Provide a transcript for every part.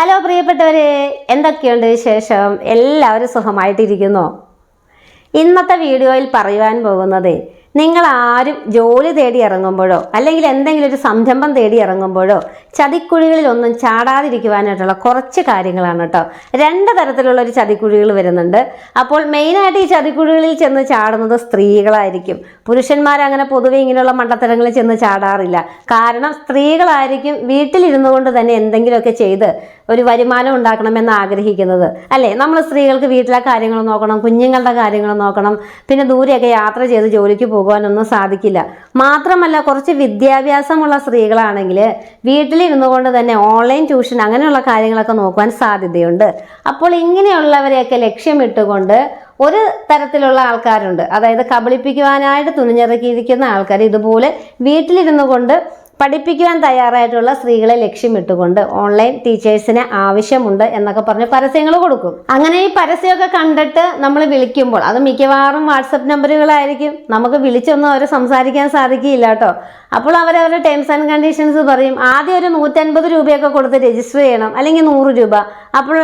Hello പ്രിയപ്പെട്ടവരെ എന്തൊക്കെയുണ്ട് വിശേഷം? എല്ലാവരും സുഖമായിട്ടിരിക്കുന്നു? ഇന്നത്തെ വീഡിയോയിൽ പറയുവാൻ പോകുന്നത് നിങ്ങൾ ആരും ജോലി തേടി ഇറങ്ങുമ്പോഴോ അല്ലെങ്കിൽ എന്തെങ്കിലും ഒരു സംരംഭം തേടി ഇറങ്ങുമ്പോഴോ ചതിക്കുഴികളിലൊന്നും ചാടാതിരിക്കുവാനായിട്ടുള്ള കുറച്ച് കാര്യങ്ങളാണ് കേട്ടോ. രണ്ട് തരത്തിലുള്ള ഒരു ചതിക്കുഴികൾ വരുന്നുണ്ട്. അപ്പോൾ മെയിനായിട്ട് ഈ ചതിക്കുഴികളിൽ ചെന്ന് ചാടുന്നത് സ്ത്രീകളായിരിക്കും. പുരുഷന്മാരങ്ങനെ പൊതുവെ ഇങ്ങനെയുള്ള മണ്ടത്തരങ്ങളിൽ ചെന്ന് ചാടാറില്ല. കാരണം സ്ത്രീകളായിരിക്കും വീട്ടിലിരുന്നു കൊണ്ട് തന്നെ എന്തെങ്കിലുമൊക്കെ ചെയ്ത് ഒരു വരുമാനം ഉണ്ടാക്കണമെന്ന് ആഗ്രഹിക്കുന്നത്. അല്ലേ? നമ്മൾ സ്ത്രീകൾക്ക് വീട്ടിലെ കാര്യങ്ങൾ നോക്കണം കുഞ്ഞുങ്ങളുടെ കാര്യങ്ങൾ നോക്കണം. പിന്നെ ദൂരെയൊക്കെ യാത്ര ചെയ്ത് ജോലിക്ക് പോകുവാനൊന്നും സാധിക്കില്ല. മാത്രമല്ല കുറച്ച് വിദ്യാഭ്യാസമുള്ള സ്ത്രീകളാണെങ്കിൽ വീട്ടിലിരുന്നു കൊണ്ട് തന്നെ ഓൺലൈൻ ട്യൂഷൻ അങ്ങനെയുള്ള കാര്യങ്ങളൊക്കെ നോക്കുവാൻ സാധ്യതയുണ്ട്. അപ്പോൾ ഇങ്ങനെയുള്ളവരെയൊക്കെ ലക്ഷ്യമിട്ടുകൊണ്ട് ഒരു തരത്തിലുള്ള ആൾക്കാരുണ്ട്. അതായത് കബളിപ്പിക്കുവാനായിട്ട് തുണിഞ്ഞിറക്കിയിരിക്കുന്ന ആൾക്കാർ ഇതുപോലെ വീട്ടിലിരുന്നു കൊണ്ട് പഠിപ്പിക്കുവാൻ തയ്യാറായിട്ടുള്ള സ്ത്രീകളെ ലക്ഷ്യമിട്ടുകൊണ്ട് ഓൺലൈൻ ടീച്ചേഴ്സിന് ആവശ്യമുണ്ട് എന്നൊക്കെ പറഞ്ഞ് പരസ്യങ്ങൾ കൊടുക്കും. അങ്ങനെ ഈ പരസ്യമൊക്കെ കണ്ടിട്ട് നമ്മൾ വിളിക്കുമ്പോൾ അത് മിക്കവാറും വാട്സപ്പ് നമ്പറുകളായിരിക്കും നമുക്ക് വിളിച്ചൊന്നും അവരെ സംസാരിക്കാൻ സാധിക്കില്ല കേട്ടോ. അപ്പോൾ അവരവരുടെ ടേംസ് ആൻഡ് കണ്ടീഷൻസ് പറയും ആദ്യം ഒരു നൂറ്റൻപത് രൂപയൊക്കെ കൊടുത്ത് രജിസ്റ്റർ ചെയ്യണം അല്ലെങ്കിൽ നൂറ് രൂപ. അപ്പോൾ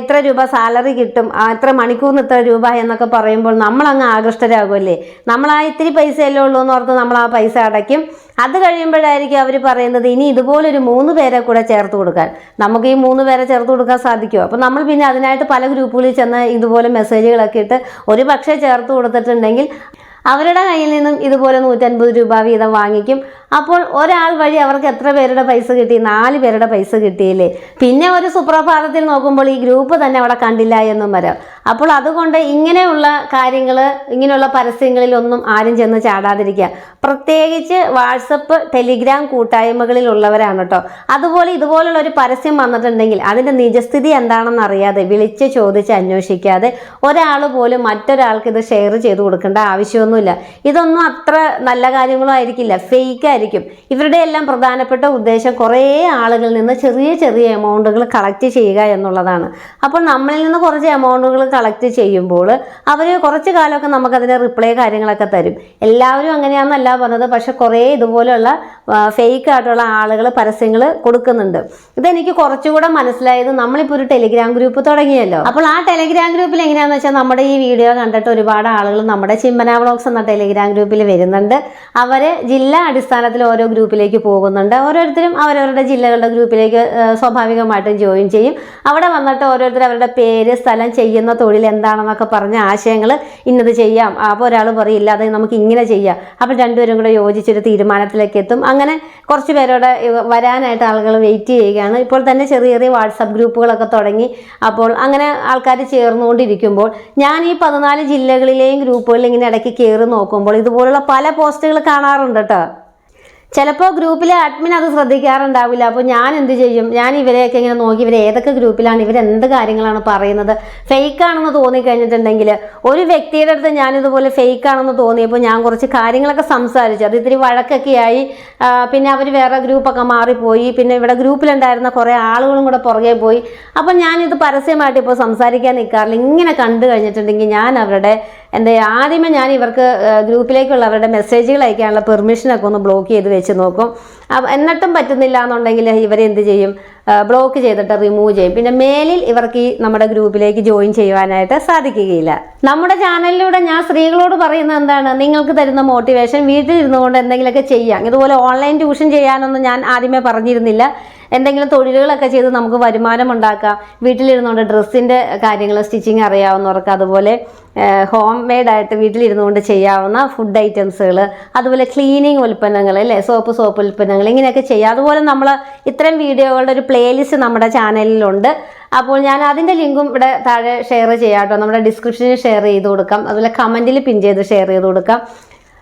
ഇത്ര രൂപ സാലറി കിട്ടും ഇത്ര മണിക്കൂറിന് ഇത്ര രൂപ എന്നൊക്കെ പറയുമ്പോൾ നമ്മൾ അങ്ങ് ആകൃഷ്ടരാകുമല്ലേ നമ്മൾ ആ ഇത്തിരി പൈസയല്ലേ ഉള്ളൂ എന്ന് ഓർത്ത് നമ്മൾ ആ പൈസ അടയ്ക്കും. അത് കഴിയുമ്പോഴായിരിക്കും അവർ പറയുന്നത് ഇനി ഇതുപോലൊരു മൂന്ന് പേരെ കൂടെ ചേർത്ത് കൊടുക്കാൻ. നമുക്ക് ഈ മൂന്ന് പേരെ ചേർത്ത് കൊടുക്കാൻ സാധിക്കുമോ അപ്പോൾ നമ്മൾ പിന്നെ അതിനായിട്ട് പല ഗ്രൂപ്പുകളിൽ ചെന്ന് ഇതുപോലെ മെസ്സേജുകളൊക്കെ ഇട്ട് ഒരു പക്ഷേ ചേർത്ത് കൊടുത്തിട്ടുണ്ടെങ്കിൽ അവരുടെ കയ്യിൽ നിന്നും ഇതുപോലെ നൂറ്റൻപത് രൂപ വീതം വാങ്ങിക്കും. അപ്പോൾ ഒരാൾ വഴി അവർക്ക് എത്ര പേരുടെ പൈസ കിട്ടി? നാല് പേരുടെ പൈസ കിട്ടിയില്ലേ? പിന്നെ ഒരു സുപ്രഭാതത്തിൽ നോക്കുമ്പോൾ ഈ ഗ്രൂപ്പ് തന്നെ അവിടെ കണ്ടില്ല എന്നും വരാം. അപ്പോൾ അതുകൊണ്ട് ഇങ്ങനെയുള്ള കാര്യങ്ങൾ ഇങ്ങനെയുള്ള പരസ്യങ്ങളിലൊന്നും ആരും ചെന്ന് ചാടാതിരിക്കുക. പ്രത്യേകിച്ച് വാട്സപ്പ് ടെലിഗ്രാം കൂട്ടായ്മകളിലുള്ളവരാണ് കേട്ടോ. അതുപോലെ ഇതുപോലുള്ള ഒരു പരസ്യം വന്നിട്ടുണ്ടെങ്കിൽ അതിന്റെ നിജസ്ഥിതി എന്താണെന്ന് അറിയാതെ വിളിച്ച് ചോദിച്ച് അന്വേഷിക്കാതെ ഒരാൾ പോലും മറ്റൊരാൾക്ക് ഇത് ഷെയർ ചെയ്ത് കൊടുക്കേണ്ട ആവശ്യമൊന്നുമില്ല ഇതൊന്നും അത്ര നല്ല കാര്യങ്ങളും ആയിരിക്കില്ല. ഫേക്ക് ആയിരിക്കും. ഇവരുടെ എല്ലാം പ്രധാനപ്പെട്ട ഉദ്ദേശം കുറേ ആളുകളിൽ നിന്ന് ചെറിയ ചെറിയ എമൗണ്ടുകൾ കളക്ട് ചെയ്യുക എന്നുള്ളതാണ്. അപ്പോൾ നമ്മളിൽ നിന്ന് കുറച്ച് എമൗണ്ടുകൾ കളക്ട് ചെയ്യുമ്പോൾ അവർ കുറച്ച് കാലമൊക്കെ നമുക്കതിന്റെ റിപ്ലൈ കാര്യങ്ങളൊക്കെ തരും. എല്ലാവരും അങ്ങനെയാണെന്നല്ല പറഞ്ഞത്. പക്ഷെ കുറേ ഇതുപോലെയുള്ള ഫേക്ക് ആയിട്ടുള്ള ആളുകൾ പരസ്യങ്ങൾ കൊടുക്കുന്നുണ്ട്. ഇതെനിക്ക് കുറച്ചുകൂടെ മനസ്സിലായത് നമ്മളിപ്പോൾ ഒരു ടെലിഗ്രാം ഗ്രൂപ്പ് തുടങ്ങിയല്ലോ. അപ്പോൾ ആ ടെലിഗ്രാം ഗ്രൂപ്പിൽ എങ്ങനെയാണെന്ന് വെച്ചാൽ നമ്മുടെ ഈ വീഡിയോ കണ്ടിട്ട് ഒരുപാട് ആളുകൾ നമ്മുടെ ചിമ്പന വ്ളോഗ്സ് എന്ന ടെലിഗ്രാം ഗ്രൂപ്പിൽ വരുന്നുണ്ട്. അവർ ജില്ലാ അടിസ്ഥാനത്തിൽ ഓരോ ഗ്രൂപ്പിലേക്ക് പോകുന്നുണ്ട്. ഓരോരുത്തരും അവരവരുടെ ജില്ലകളുടെ ഗ്രൂപ്പിലേക്ക് സ്വാഭാവികമായിട്ടും ജോയിൻ ചെയ്യും. അവിടെ വന്നിട്ട് ഓരോരുത്തർ അവരുടെ പേര് സ്ഥലം ചെയ്യുന്ന തൊഴിൽ എന്താണെന്നൊക്കെ പറഞ്ഞ ആശയങ്ങൾ ഇന്നത് ചെയ്യാം. അപ്പോൾ ഒരാൾ പറയില്ല അത് നമുക്ക് ഇങ്ങനെ ചെയ്യാം. അപ്പോൾ രണ്ടുപേരും കൂടെ യോജിച്ചൊരു തീരുമാനത്തിലേക്ക് എത്തും. അങ്ങനെ കുറച്ച് പേരോടെ വരാനായിട്ട് ആളുകൾ വെയിറ്റ് ചെയ്യുകയാണ്. ഇപ്പോൾ തന്നെ ചെറിയ ചെറിയ വാട്സപ്പ് ഗ്രൂപ്പുകളൊക്കെ തുടങ്ങി. അപ്പോൾ അങ്ങനെ ആൾക്കാർ ചേർന്നുകൊണ്ടിരിക്കുമ്പോൾ ഞാൻ ഈ പതിനാല് ജില്ലകളിലെയും ഗ്രൂപ്പുകളിൽ ഇങ്ങനെ ഇടയ്ക്ക് കയറി നോക്കുമ്പോൾ ഇതുപോലുള്ള പല പോസ്റ്റുകൾ കാണാറുണ്ട് കേട്ടോ. ചിലപ്പോൾ ഗ്രൂപ്പിലെ അഡ്മിൻ അത് ശ്രദ്ധിക്കാറുണ്ടാവില്ല. അപ്പോൾ ഞാൻ എന്ത് ചെയ്യും? ഞാൻ ഇവരെയൊക്കെ ഇങ്ങനെ നോക്കി ഇവർ ഏതൊക്കെ ഗ്രൂപ്പിലാണ് ഇവർ എന്ത് കാര്യങ്ങളാണ് പറയുന്നത്? ഫേക്ക് ആണെന്ന് തോന്നിക്കഴിഞ്ഞിട്ടുണ്ടെങ്കിൽ ഒരു വ്യക്തിയുടെ അടുത്ത് ഞാനിതുപോലെ ഫേക്ക് ആണെന്ന് തോന്നിയപ്പോൾ ഞാൻ കുറച്ച് കാര്യങ്ങളൊക്കെ സംസാരിച്ചു. അത് ഇത്തിരി വഴക്കൊക്കെ ആയി. പിന്നെ അവർ വേറെ ഗ്രൂപ്പൊക്കെ മാറിപ്പോയി. പിന്നെ ഇവിടെ ഗ്രൂപ്പിലുണ്ടായിരുന്ന കുറേ ആളുകളും കൂടെ പുറകെ പോയി. അപ്പോൾ ഞാനിത് പരസ്യമായിട്ട് ഇപ്പോൾ സംസാരിക്കാൻ നിൽക്കാറില്ല ഇങ്ങനെ കണ്ടു കഴിഞ്ഞിട്ടുണ്ടെങ്കിൽ ഞാൻ അവരുടെ എന്താ ആദ്യമേ ഞാൻ ഇവർക്ക് ഗ്രൂപ്പിലേക്കുള്ള അവരുടെ മെസ്സേജുകൾ അയക്കാനുള്ള പെർമിഷനൊക്കെ ഒന്ന് ബ്ലോക്ക് ചെയ്ത് വെച്ച് നോക്കും. എന്നിട്ടും പറ്റുന്നില്ല എന്നുണ്ടെങ്കിൽ ഇവരെന്ത് ചെയ്യും? ബ്ലോക്ക് ചെയ്തിട്ട് റിമൂവ് ചെയ്യും. പിന്നെ മേലിൽ ഇവർക്ക് ഈ നമ്മുടെ ഗ്രൂപ്പിലേക്ക് ജോയിൻ ചെയ്യുവാനായിട്ട് സാധിക്കുകയില്ല. നമ്മുടെ ചാനലിലൂടെ ഞാൻ സ്ത്രീകളോട് പറയുന്നത് എന്താണ്? നിങ്ങൾക്ക് തരുന്ന മോട്ടിവേഷൻ വീട്ടിൽ ഇരുന്നുകൊണ്ട് എന്തെങ്കിലുമൊക്കെ ചെയ്യാം. ഇതുപോലെ ഓൺലൈൻ ട്യൂഷൻ ചെയ്യാനൊന്നും ഞാൻ ആദ്യമേ പറഞ്ഞിരുന്നില്ല. എന്തെങ്കിലും തൊഴിലുകളൊക്കെ ചെയ്ത് നമുക്ക് വരുമാനം ഉണ്ടാക്കാം. വീട്ടിലിരുന്നുകൊണ്ട് ഡ്രസ്സിന്റെ കാര്യങ്ങൾ സ്റ്റിച്ചിങ് അറിയാവുന്നവർക്ക് അതുപോലെ ഹോം മെയ്ഡായിട്ട് വീട്ടിലിരുന്നുകൊണ്ട് ചെയ്യാവുന്ന ഫുഡ് ഐറ്റംസുകൾ അതുപോലെ ക്ലീനിങ് ഉൽപ്പന്നങ്ങൾ അല്ലേ? സോപ്പ് സോപ്പ് ഉൽപ്പന്നങ്ങൾ ഇങ്ങനെയൊക്കെ ചെയ്യുക അതുപോലെ നമ്മൾ ഇത്തരം വീഡിയോകളുടെ ഒരു പ്ലേലിസ്റ്റ് നമ്മുടെ ചാനലിലുണ്ട്. അപ്പോൾ ഞാൻ അതിന്റെ ലിങ്കും ഇവിടെ താഴെ ഷെയർ ചെയ്യാം കേട്ടോ. നമ്മുടെ ഡിസ്ക്രിപ്ഷനിൽ ഷെയർ ചെയ്ത് കൊടുക്കാം. അതുപോലെ കമന്റിൽ പിൻ ചെയ്ത് ഷെയർ ചെയ്ത് കൊടുക്കാം.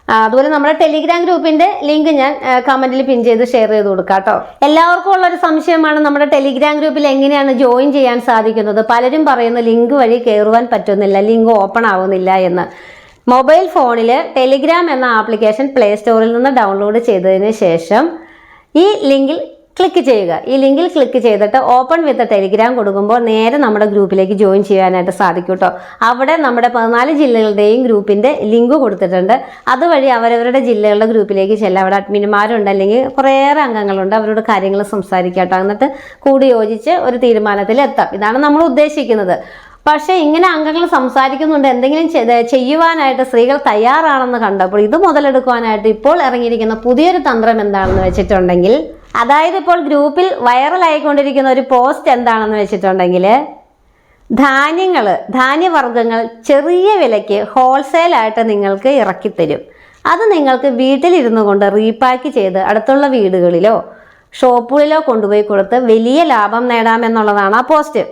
അതുപോലെ നമ്മുടെ ടെലിഗ്രാം ഗ്രൂപ്പിന്റെ ലിങ്ക് ഞാൻ കമന്റിൽ പിൻ ചെയ്ത് ഷെയർ ചെയ്ത് കൊടുക്കാം കേട്ടോ. എല്ലാവർക്കും ഉള്ള ഒരു സംശയമാണ് നമ്മുടെ ടെലിഗ്രാം ഗ്രൂപ്പിൽ എങ്ങനെയാണ് ജോയിൻ ചെയ്യാൻ സാധിക്കുന്നത്? പലരും പറയുന്ന ലിങ്ക് വഴി കയറുവാൻ പറ്റുന്നില്ല ലിങ്ക് ഓപ്പൺ ആവുന്നില്ല എന്ന്. മൊബൈൽ ഫോണിൽ ടെലിഗ്രാം എന്ന ആപ്ലിക്കേഷൻ പ്ലേ സ്റ്റോറിൽ നിന്ന് ഡൗൺലോഡ് ചെയ്തതിന് ശേഷം ഈ ലിങ്കിൽ ക്ലിക്ക് ചെയ്യുക. ഈ ലിങ്കിൽ ക്ലിക്ക് ചെയ്തിട്ട് ഓപ്പൺ വിത്ത് ടെലിഗ്രാം കൊടുക്കുമ്പോൾ നേരെ നമ്മുടെ ഗ്രൂപ്പിലേക്ക് ജോയിൻ ചെയ്യാനായിട്ട് സാധിക്കും കേട്ടോ അവിടെ നമ്മുടെ പതിനാല് ജില്ലകളുടെയും ഗ്രൂപ്പിന്റെ ലിങ്ക് കൊടുത്തിട്ടുണ്ട്. അതുവഴി അവരവരുടെ ജില്ലകളുടെ ഗ്രൂപ്പിലേക്ക് ചെല്ലാം. അവിടെ അഡ്മിന്മാരുണ്ട് അല്ലെങ്കിൽ കുറേയേറെ അംഗങ്ങളുണ്ട്. അവരോട് കാര്യങ്ങൾ സംസാരിക്കാം കേട്ടോ എന്നിട്ട് കൂടി യോജിച്ച് ഒരു തീരുമാനത്തിൽ എത്താം. ഇതാണ് നമ്മൾ ഉദ്ദേശിക്കുന്നത്. പക്ഷേ ഇങ്ങനെ അംഗങ്ങൾ സംസാരിക്കുന്നുണ്ട്. എന്തെങ്കിലും ചെയ്യുവാനായിട്ട് സ്ത്രീകൾ തയ്യാറാണെന്ന് കണ്ടപ്പോൾ ഇത് മുതലെടുക്കുവാനായിട്ട് ഇപ്പോൾ ഇറങ്ങിയിരിക്കുന്ന പുതിയൊരു തന്ത്രം എന്താണെന്ന് വെച്ചിട്ടുണ്ടെങ്കിൽ അതായത് ഇപ്പോൾ ഗ്രൂപ്പിൽ വൈറലായിക്കൊണ്ടിരിക്കുന്ന ഒരു പോസ്റ്റ് എന്താണെന്ന് വെച്ചിട്ടുണ്ടെങ്കിൽ ധാന്യങ്ങൾ ധാന്യവർഗങ്ങൾ ചെറിയ വിലയ്ക്ക് ഹോൾസെയിലായിട്ട് നിങ്ങൾക്ക് ഇറക്കിത്തരും. അത് നിങ്ങൾക്ക് വീട്ടിലിരുന്നു കൊണ്ട് റീപാക്ക് ചെയ്ത് അടുത്തുള്ള വീടുകളിലോ ഷോപ്പുകളിലോ കൊണ്ടുപോയി കൊടുത്ത് വലിയ ലാഭം നേടാമെന്നുള്ളതാണ് ആ പോസ്റ്റ്.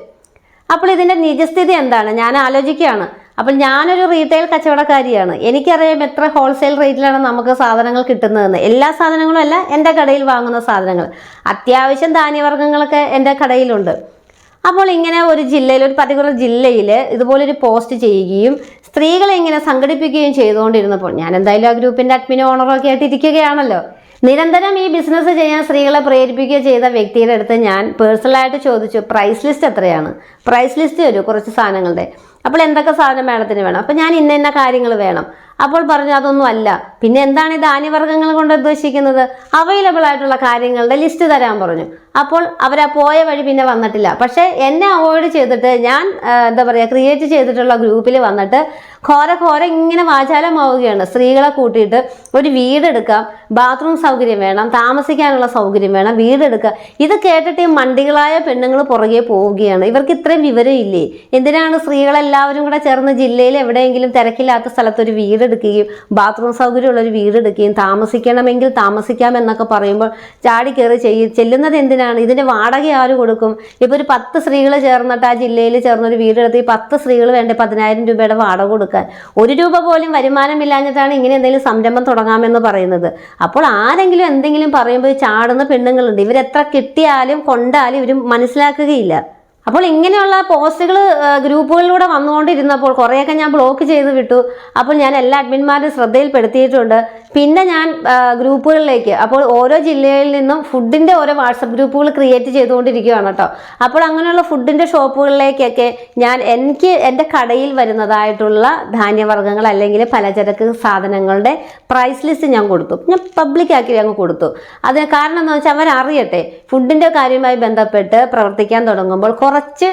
അപ്പോൾ ഇതിന്റെ നിജസ്ഥിതി എന്താണ്? ഞാൻ ആലോചിക്കുകയാണ്. അപ്പോൾ ഞാനൊരു റീറ്റെയിൽ കച്ചവടക്കാരിയാണ്. എനിക്കറിയാം എത്ര ഹോൾസെയിൽ റേറ്റിലാണ് നമുക്ക് സാധനങ്ങൾ കിട്ടുന്നതെന്ന്. എല്ലാ സാധനങ്ങളും അല്ല എന്റെ കടയിൽ വാങ്ങുന്ന സാധനങ്ങൾ. അത്യാവശ്യം ധാന്യവർഗങ്ങളൊക്കെ എന്റെ കടയിലുണ്ട്. അപ്പോൾ ഇങ്ങനെ ഒരു ജില്ലയിൽ ഒരു പർട്ടിക്കുലർ ജില്ലയിൽ ഇതുപോലൊരു പോസ്റ്റ് ചെയ്യുകയും സ്ത്രീകളെ ഇങ്ങനെ സംഘടിപ്പിക്കുകയും ചെയ്തുകൊണ്ടിരുന്നപ്പോൾ ഞാൻ എന്തായാലും ആ ഗ്രൂപ്പിന്റെ അഡ്മിൻ ഓണറോ ആയിട്ട് ഇരിക്കുകയാണല്ലോ. നിരന്തരം ഈ ബിസിനസ് ചെയ്യാൻ സ്ത്രീകളെ പ്രേരിപ്പിക്കുക ചെയ്ത വ്യക്തിയുടെ അടുത്ത് ഞാൻ പേഴ്സണലായിട്ട് ചോദിച്ചു പ്രൈസ് ലിസ്റ്റ് എത്രയാണ്? പ്രൈസ് ലിസ്റ്റ് തരൂ കുറച്ച് സാധനങ്ങളുടെ. അപ്പോൾ എന്തൊക്കെ സാധനം മാഡത്തിന് വേണം? അപ്പോൾ ഞാൻ ഇന്ന കാര്യങ്ങൾ വേണം. അപ്പോൾ പറഞ്ഞു അതൊന്നും അല്ല. പിന്നെ എന്താണ് ഈ ധാന്യവർഗങ്ങൾ കൊണ്ട് ഉദ്ദേശിക്കുന്നത്? അവൈലബിൾ ആയിട്ടുള്ള കാര്യങ്ങളുടെ ലിസ്റ്റ് തരാൻ പറഞ്ഞു. അപ്പോൾ അവർ ആ പോയ വഴി പിന്നെ വന്നിട്ടില്ല. പക്ഷേ എന്നെ അവോയ്ഡ് ചെയ്തിട്ട് ഞാൻ എന്താ പറയുക ക്രിയേറ്റ് ചെയ്തിട്ടുള്ള ഗ്രൂപ്പിൽ വന്നിട്ട് ഘോര ഘോര ഇങ്ങനെ വാചാലമാവുകയാണ്. സ്ത്രീകളെ കൂട്ടിയിട്ട് ഒരു വീടെടുക്കാം ബാത്റൂം സൗകര്യം വേണം. താമസിക്കാനുള്ള സൗകര്യം വേണം. വീടെടുക്കുക ഇത് കേട്ടിട്ട് ഈ മണ്ടികളായ പെണ്ണുങ്ങൾ പുറകെ പോവുകയാണ്. ഇവർക്ക് ഇത്രയും വിവരം ഇല്ലേ എന്തിനാണ് സ്ത്രീകളെല്ലാവരും കൂടെ ചേർന്ന് ജില്ലയിൽ എവിടെയെങ്കിലും തിരക്കില്ലാത്ത സ്ഥലത്ത് ഒരു വീടെടുക്കുകയും ബാത്റൂം സൗകര്യമുള്ള ഒരു വീടെടുക്കുകയും താമസിക്കണമെങ്കിൽ താമസിക്കാം എന്നൊക്കെ പറയുമ്പോൾ ചാടി കയറി ചെയ്യ ചെല്ലുന്നത് എന്തിനാണ്? ഇതിന്റെ വാടക ആര് കൊടുക്കും? ഇപ്പോൾ ഒരു പത്ത് സ്ത്രീകൾ ചേർന്നിട്ട് ആ ജില്ലയിൽ ചേർന്നൊരു വീടെടുത്ത് ഈ പത്ത് സ്ത്രീകൾ വേണ്ട പതിനായിരം രൂപയുടെ വാടക കൊടുക്കാൻ? ഒരു രൂപ പോലും വരുമാനമില്ലാഞ്ഞിട്ടാണ് ഇങ്ങനെ എന്തെങ്കിലും സംരംഭം തുടങ്ങാമെന്ന് പറയുന്നത്. അപ്പോൾ ആരെങ്കിലും എന്തെങ്കിലും പറയുമ്പോൾ ചാടുന്ന പെണ്ണുങ്ങളുണ്ട്. ഇവരെത്ര കിട്ടിയാലും കൊണ്ടാലും ഇവർ മനസ്സിലാക്കുകയില്ല. അപ്പോൾ ഇങ്ങനെയുള്ള പോസ്റ്റുകൾ ഗ്രൂപ്പുകളിലൂടെ വന്നുകൊണ്ടിരുന്നപ്പോൾ കുറേയൊക്കെ ഞാൻ ബ്ലോക്ക് ചെയ്ത് വിട്ടു. അപ്പോൾ ഞാൻ എല്ലാ അഡ്മിന്മാരും ശ്രദ്ധയിൽപ്പെടുത്തിയിട്ടുണ്ട്. പിന്നെ ഞാൻ ഗ്രൂപ്പുകളിലേക്ക് അപ്പോൾ ഓരോ ജില്ലയിൽ നിന്നും ഫുഡിന്റെ ഓരോ വാട്സപ്പ് ഗ്രൂപ്പുകൾ ക്രിയേറ്റ് ചെയ്തുകൊണ്ടിരിക്കുകയാണ് കേട്ടോ. അപ്പോൾ അങ്ങനെയുള്ള ഫുഡിന്റെ ഷോപ്പുകളിലേക്കൊക്കെ ഞാൻ എനിക്ക് എന്റെ കടയിൽ വരുന്നതായിട്ടുള്ള ധാന്യവർഗങ്ങൾ അല്ലെങ്കിൽ പലചരക്ക് സാധനങ്ങളുടെ പ്രൈസ് ലിസ്റ്റ് ഞാൻ കൊടുത്തു. ഞാൻ പബ്ലിക്കാക്കി അങ്ങ് കൊടുത്തു. അത് കാരണം എന്ന് വെച്ചാൽ അവരറിയട്ടെ ഫുഡിന്റെ കാര്യവുമായി ബന്ധപ്പെട്ട് പ്രവർത്തിക്കാൻ തുടങ്ങുമ്പോൾ കുറച്ച്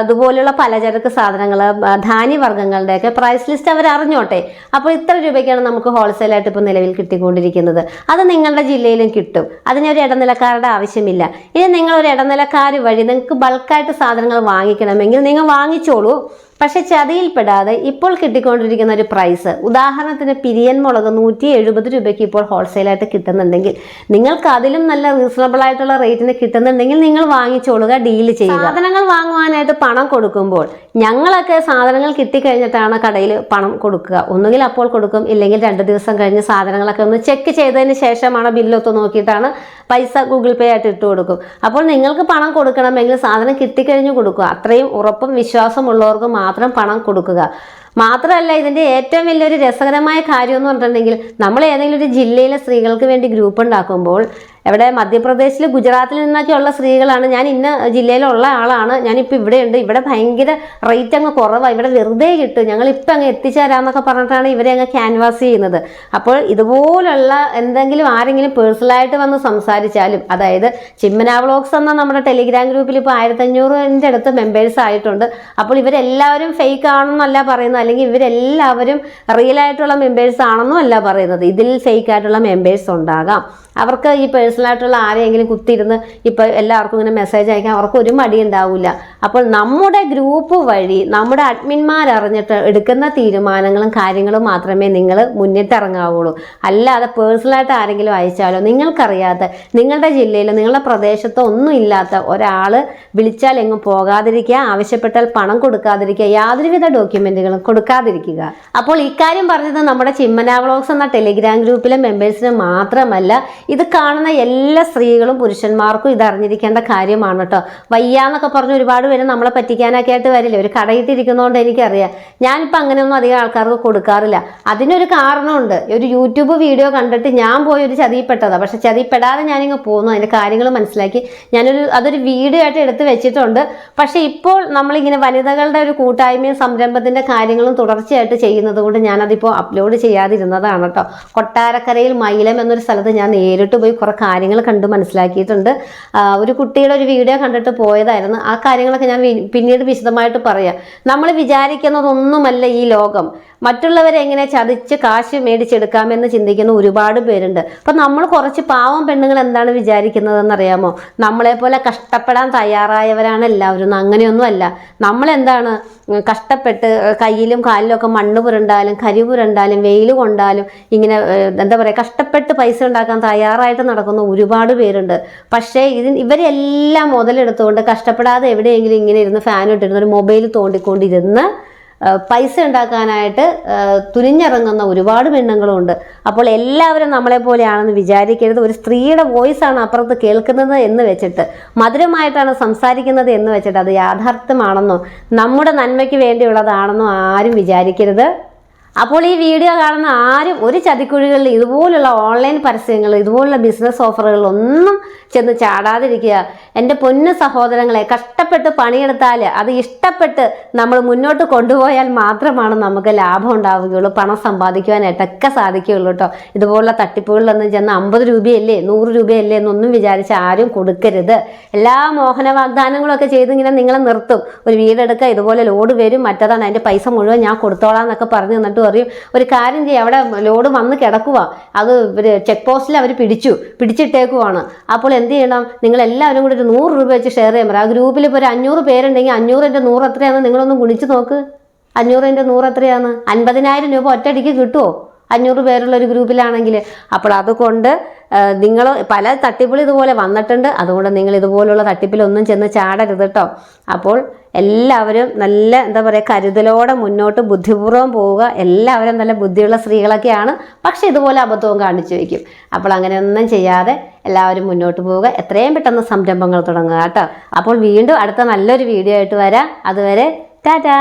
ഇതുപോലെയുള്ള പലചരക്ക് സാധനങ്ങൾ ധാന്യവർഗങ്ങളുടെയൊക്കെ പ്രൈസ് ലിസ്റ്റ് അവർ അറിഞ്ഞോട്ടെ. അപ്പോൾ ഇത്ര രൂപയ്ക്കാണ് നമുക്ക് ഹോൾസെയിലായിട്ട് ഇപ്പോൾ നിലവിൽ കിട്ടിക്കൊണ്ടിരിക്കുന്നത്. അത് നിങ്ങളുടെ ജില്ലയിലും കിട്ടും. അതിനൊരു ഇടനിലക്കാരുടെ ആവശ്യമില്ല. ഇനി നിങ്ങൾ ഒരു ഇടനിലക്കാർ വഴി നിങ്ങൾക്ക് ബൾക്കായിട്ട് സാധനങ്ങൾ വാങ്ങിക്കണമെങ്കിൽ നിങ്ങൾ വാങ്ങിച്ചോളൂ. പക്ഷെ ചതിയിൽപ്പെടാതെ ഇപ്പോൾ കിട്ടിക്കൊണ്ടിരിക്കുന്ന ഒരു പ്രൈസ് ഉദാഹരണത്തിന് പിരിയൻ മുളക് നൂറ്റി എഴുപത് രൂപയ്ക്ക് ഇപ്പോൾ ഹോൾസെയിലായിട്ട് കിട്ടുന്നുണ്ടെങ്കിൽ നിങ്ങൾക്ക് അതിലും നല്ല റീസണബിൾ ആയിട്ടുള്ള റേറ്റിന് കിട്ടുന്നുണ്ടെങ്കിൽ നിങ്ങൾ വാങ്ങിച്ചോളുക ഡീൽ ചെയ്യുക. സാധനങ്ങൾ വാങ്ങുവാനായിട്ട് പണം കൊടുക്കുമ്പോൾ ഞങ്ങളൊക്കെ സാധനങ്ങൾ കിട്ടിക്കഴിഞ്ഞിട്ടാണ് കടയിൽ പണം കൊടുക്കുക. ഒന്നുകിൽ അപ്പോൾ കൊടുക്കും ഇല്ലെങ്കിൽ രണ്ട് ദിവസം കഴിഞ്ഞ് സാധനങ്ങളൊക്കെ ഒന്ന് ചെക്ക് ചെയ്തതിന് ശേഷമാണ് ബില്ലൊത്ത് നോക്കിയിട്ടാണ് പൈസ ഗൂഗിൾ പേ ആയിട്ട് ഇട്ട് കൊടുക്കും. അപ്പോൾ നിങ്ങൾക്ക് പണം കൊടുക്കണമെങ്കിൽ സാധനം കിട്ടിക്കഴിഞ്ഞ് കൊടുക്കുക. അത്രയും ഉറപ്പും വിശ്വാസമുള്ളവർക്ക് മാത്രം പണം കൊടുക്കുക. മാത്രമല്ല ഇതിന്റെ ഏറ്റവും വലിയൊരു രസകരമായ കാര്യം എന്ന് പറഞ്ഞിട്ടുണ്ടെങ്കിൽ നമ്മൾ ഏതെങ്കിലും ഒരു ജില്ലയിലെ സ്ത്രീകൾക്ക് വേണ്ടി ഗ്രൂപ്പ് ഉണ്ടാക്കുമ്പോൾ എവിടെ മധ്യപ്രദേശിൽ ഗുജറാത്തിൽ നിന്നൊക്കെ ഉള്ള സ്ത്രീകളാണ് ഞാൻ ഇന്ന ജില്ലയിലുള്ള ആളാണ് ഞാനിപ്പോൾ ഇവിടെയുണ്ട് ഇവിടെ ഭയങ്കര റേറ്റ് അങ്ങ് കുറവാണ് ഇവിടെ വെറുതെ കിട്ടും ഞങ്ങൾ ഇപ്പം അങ്ങ് എത്തിച്ചേരാമെന്നൊക്കെ പറഞ്ഞിട്ടാണ് ഇവരെ അങ്ങ് ക്യാൻവാസ് ചെയ്യുന്നത്. അപ്പോൾ ഇതുപോലുള്ള എന്തെങ്കിലും ആരെങ്കിലും പേഴ്സണലായിട്ട് വന്ന് സംസാരിച്ചാലും അതായത് ചിമ്മന വ്ളോഗ്സ് എന്ന നമ്മുടെ ടെലിഗ്രാം ഗ്രൂപ്പിൽ ഇപ്പോൾ ആയിരത്തഞ്ഞൂറിന്റെ അടുത്ത് മെമ്പേഴ്സ് ആയിട്ടുണ്ട് അപ്പോൾ ഇവരെല്ലാവരും ഫേക്ക് ആണെന്നല്ല പറയുന്നത് അല്ലെങ്കിൽ ഇവരെല്ലാവരും റിയൽ ആയിട്ടുള്ള മെമ്പേഴ്സ് ആണെന്നും അല്ല പറയുന്നത്. ഇതിൽ ഫേക്ക് ആയിട്ടുള്ള മെമ്പേഴ്സ് ഉണ്ടാകാം. അവർക്ക് ഈ പേഴ്സണലായിട്ടുള്ള ആരെയെങ്കിലും കുത്തിയിരുന്ന് ഇപ്പോൾ എല്ലാവർക്കും ഇങ്ങനെ മെസ്സേജ് അയക്കാൻ അവർക്ക് ഒരു മടി ഉണ്ടാവില്ല അപ്പോൾ നമ്മുടെ ഗ്രൂപ്പ് വഴി നമ്മുടെ അഡ്മിന്മാർ അറിഞ്ഞിട്ട് എടുക്കുന്ന തീരുമാനങ്ങളും കാര്യങ്ങളും മാത്രമേ നിങ്ങൾ മുന്നിട്ടിറങ്ങാവുള്ളൂ. അല്ലാതെ പേഴ്സണലായിട്ട് ആരെങ്കിലും അയച്ചാലോ? നിങ്ങൾക്കറിയാത്ത നിങ്ങളുടെ ജില്ലയിലോ നിങ്ങളുടെ പ്രദേശത്തോ ഒന്നും ഇല്ലാത്ത ഒരാൾ വിളിച്ചാൽ എങ്ങും പോകാതിരിക്കുക ആവശ്യപ്പെട്ടാൽ പണം കൊടുക്കാതിരിക്കുക യാതൊരുവിധ ഡോക്യുമെന്റുകളും കൊടുക്കാതിരിക്കുക. അപ്പോൾ ഇക്കാര്യം പറഞ്ഞത് നമ്മുടെ ചിമ്മന വ്ളോഗ്സ് എന്ന ടെലിഗ്രാം ഗ്രൂപ്പിലെ മെമ്പേഴ്സിന് മാത്രമല്ല ഇത് കാണുന്ന എല്ലാ സ്ത്രീകളും പുരുഷന്മാർക്കും ഇത് അറിഞ്ഞിരിക്കേണ്ട കാര്യമാണ് കേട്ടോ. വയ്യാന്നൊക്കെ പറഞ്ഞ് ഒരുപാട് പേര് നമ്മളെ പറ്റിക്കാനൊക്കെ ആയിട്ട് വരില്ലേ? ഒരു കടയിട്ടിരിക്കുന്നതുകൊണ്ട് എനിക്കറിയാം. ഞാനിപ്പോൾ അങ്ങനെയൊന്നും അധികം ആൾക്കാർക്ക് കൊടുക്കാറില്ല. അതിനൊരു കാരണമുണ്ട്. ഒരു യൂട്യൂബ് വീഡിയോ കണ്ടിട്ട് ഞാൻ പോയി ഒരു ചതിയിൽപ്പെട്ടതാണ് പക്ഷെ ചതിയിൽപ്പെടാതെ ഞാനിങ്ങ് പോകുന്നു അതിന്റെ കാര്യങ്ങൾ മനസ്സിലാക്കി ഞാനൊരു അതൊരു വീഡിയോ ആയിട്ട് എടുത്ത് വെച്ചിട്ടുണ്ട്. പക്ഷേ ഇപ്പോൾ നമ്മളിങ്ങനെ വനിതകളുടെ ഒരു കൂട്ടായ്മയും സംരംഭത്തിന്റെ കാര്യങ്ങളും തുടർച്ചയായിട്ട് ചെയ്യുന്നത് കൊണ്ട് ഞാനതിപ്പോൾ അപ്ലോഡ് ചെയ്യാതിരുന്നതാണ് കേട്ടോ കൊട്ടാരക്കരയിൽ മൈലം എന്നൊരു സ്ഥലത്ത് ഞാൻ നേരിട്ട് പോയി കുറേ കാര്യങ്ങൾ കണ്ട് മനസ്സിലാക്കിയിട്ടുണ്ട്. ഒരു കുട്ടിയുടെ ഒരു വീഡിയോ കണ്ടിട്ട് പോയതായിരുന്നു. ആ കാര്യങ്ങളൊക്കെ ഞാൻ പിന്നീട് വിശദമായിട്ട് പറയാം. നമ്മൾ വിചാരിക്കുന്നതൊന്നുമല്ല ഈ ലോകം. മറ്റുള്ളവരെ എങ്ങനെ ചതിച്ച് കാശ് മേടിച്ചെടുക്കാമെന്ന് ചിന്തിക്കുന്ന ഒരുപാട് പേരുണ്ട്. അപ്പം നമ്മൾ കുറച്ച് പാവം പെണ്ണുങ്ങൾ എന്താണ് വിചാരിക്കുന്നതെന്നറിയാമോ? നമ്മളെപ്പോലെ കഷ്ടപ്പെടാൻ തയ്യാറായവരാണ് എല്ലാവരും. അങ്ങനെയൊന്നുമല്ല. നമ്മളെന്താണ് കഷ്ടപ്പെട്ട് കയ്യിലും കാലിലും ഒക്കെ മണ്ണ് പുരണ്ടാലും കരി പുരണ്ടാലും വെയിൽ കൊണ്ടാലും ഇങ്ങനെ എന്താ പറയുക കഷ്ടപ്പെട്ട് പൈസ ഉണ്ടാക്കാൻ തയ്യാറായിട്ട് നടക്കുന്ന ഒരുപാട് പേരുണ്ട്. പക്ഷേ ഇതിന് ഇവരെല്ലാം മുതലെടുത്തുകൊണ്ട് കഷ്ടപ്പെടാതെ എവിടെയെങ്കിലും ഇങ്ങനെ ഇരുന്ന് ഫാൻ ഇട്ടിരുന്ന് ഒരു മൊബൈൽ തോണ്ടിക്കൊണ്ടിരുന്ന് പൈസ ഉണ്ടാക്കാനായിട്ട് തുനിഞ്ഞിറങ്ങുന്ന ഒരുപാട് പെണ്ണുങ്ങളുണ്ട്. അപ്പോൾ എല്ലാവരും നമ്മളെ പോലെയാണെന്ന് വിചാരിക്കരുത്. ഒരു സ്ത്രീയുടെ വോയിസ് ആണ് അപ്പുറത്ത് കേൾക്കുന്നത് എന്ന് വെച്ചിട്ട് മധുരമായിട്ടാണ് സംസാരിക്കുന്നത് എന്ന് വെച്ചിട്ട് അത് യാഥാർത്ഥ്യമാണെന്നോ നമ്മുടെ നന്മയ്ക്ക് വേണ്ടിയുള്ളതാണെന്നോ ആരും വിചാരിക്കരുത്. അപ്പോൾ ഈ വീഡിയോ കാണുന്ന ആരും ഒരു ചതിക്കുഴികളിൽ ഇതുപോലുള്ള ഓൺലൈൻ പരസ്യങ്ങൾ ഇതുപോലുള്ള ബിസിനസ് ഓഫറുകൾ ഒന്നും ചെന്ന് ചാടാതിരിക്കുക. എന്റെ പൊന്നു സഹോദരങ്ങളെ കഷ്ടപ്പെട്ട് പണിയെടുത്താൽ അത് ഇഷ്ടപ്പെട്ട് നമ്മൾ മുന്നോട്ട് കൊണ്ടുപോയാൽ മാത്രമാണ് നമുക്ക് ലാഭം ഉണ്ടാവുകയുള്ളൂ പണം സമ്പാദിക്കുവാനായിട്ടൊക്കെ സാധിക്കുകയുള്ളൂ കേട്ടോ. ഇതുപോലുള്ള തട്ടിപ്പുകളിലൊന്നും ചെന്ന് അമ്പത് രൂപയല്ലേ നൂറ് രൂപയല്ലേ എന്നൊന്നും വിചാരിച്ച് ആരും കൊടുക്കരുത്. എല്ലാ മോഹന വാഗ്ദാനങ്ങളൊക്കെ ചെയ്ത് ഇങ്ങനെ നിങ്ങളെ നിർത്തും. ഒരു വീടെടുക്കുക ഇതുപോലെ ലോഡ് വരും മറ്റതാണ് അതിന്റെ പൈസ മുഴുവൻ ഞാൻ കൊടുത്തോളാം എന്നൊക്കെ പറഞ്ഞു എന്നിട്ട് പറയും ഒരു കാര്യം ചെയ്യും അവിടെ ലോഡ് വന്ന് കിടക്കുക അത് ചെക്ക് പോസ്റ്റിൽ അവർ പിടിച്ചു പിടിച്ചിട്ടേക്കുവാണ്. അപ്പോൾ എന്ത് ചെയ്യണം? നിങ്ങൾ എല്ലാവരും കൂടി ഒരു നൂറ് രൂപ വെച്ച് ഷെയർ ചെയ്യാൻ പറയാം ആ ഗ്രൂപ്പിൽ ഇപ്പോൾ ഒരു അഞ്ഞൂറ് പേരുണ്ടെങ്കിൽ അഞ്ഞൂറിന്റെ നൂറ് എത്രയാണെന്ന് നിങ്ങളൊന്ന് ഗുണിച്ച് നോക്ക്. അഞ്ഞൂറിന്റെ നൂറ് എത്രയാണ് അൻപതിനായിരം രൂപ ഒറ്റയടിക്ക് കിട്ടുമോ അഞ്ഞൂറ് പേരുള്ള ഒരു ഗ്രൂപ്പിലാണെങ്കിൽ അപ്പോൾ അതുകൊണ്ട് നിങ്ങൾ പല തട്ടിപ്പുകൾ ഇതുപോലെ വന്നിട്ടുണ്ട്. അതുകൊണ്ട് നിങ്ങൾ ഇതുപോലുള്ള തട്ടിപ്പിലൊന്നും ചെന്ന് ചാടരുത് കേട്ടോ. അപ്പോൾ എല്ലാവരും നല്ല എന്താ പറയുക കരുതലോടെ മുന്നോട്ട് ബുദ്ധിപൂർവം പോവുക. എല്ലാവരും നല്ല ബുദ്ധിയുള്ള സ്ത്രീകളൊക്കെയാണ്. പക്ഷേ ഇതുപോലെ അബദ്ധവും കാണിച്ചു വയ്ക്കും. അപ്പോൾ അങ്ങനെയൊന്നും ചെയ്യാതെ എല്ലാവരും മുന്നോട്ട് പോവുക. എത്രയും പെട്ടെന്ന് സംരംഭങ്ങൾ തുടങ്ങുക കേട്ടോ. അപ്പോൾ വീണ്ടും അടുത്ത നല്ലൊരു വീഡിയോ ആയിട്ട് വരാം. അതുവരെ ടാറ്റാ!